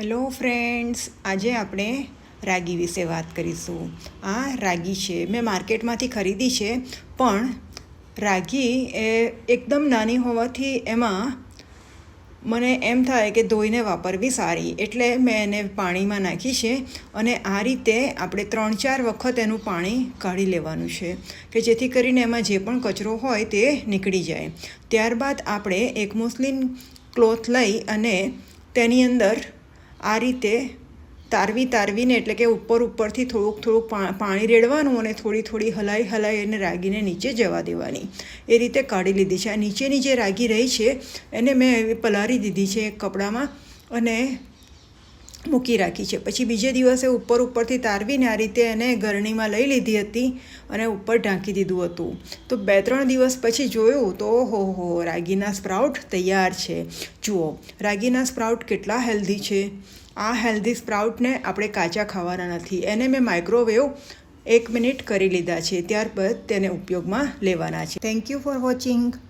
Hello friends આજે આપણે રાગી વિશે વાત કરીશું. આ રાગી છે. મેં માર્કેટમાંથી ખરીદી છે, પણ રાગી એ એકદમ નાની હોવાથી એમાં મને એમ થાય કે ધોઈને વાપરવી સારી. એટલે મેં એને પાણીમાં નાખી છે અને આ રીતે આપણે ત્રણ ચાર વખત એનું પાણી કાઢી લેવાનું છે કે જેથી કરીને એમાં જે પણ કચરો હોય તે નીકળી જાય. ત્યારબાદ આપણે એક મુસ્લિમ ક્લોથ લઈ અને તેની અંદર આ રીતે તારવી તારવીને એટલે કે ઉપર ઉપરથી થોડુંક થોડુંક પાણી રેડવાનું અને થોડી થોડી હલાઈ હલાઈ એને રાગીને નીચે જવા દેવાની. એ રીતે કાઢી લીધી છે. આ નીચેની જે રાગી રહી છે, એને મેં પલાળી દીધી છે કપડામાં અને મૂકી રાખી છે. પછી બીજે દિવસે ઉપર ઉપરથી તારવીને આ રીતે એને ગરણીમાં લઈ લીધી હતી અને ઉપર ઢાંકી દીધું હતું. તો બે ત્રણ દિવસ પછી જોયું તો હો હો રાગીના સ્પ્રાઉટ તૈયાર છે. જુઓ, રાગીના સ્પ્રાઉટ કેટલા હેલ્ધી છે. આ હેલ્ધી સ્પ્રાઉટને આપણે કાચા ખાવાના નથી. એને મેં માઇક્રોવેવ એક મિનિટ કરી લીધા છે. ત્યારબાદ તેને ઉપયોગમાં લેવાના છે. Thank you for watching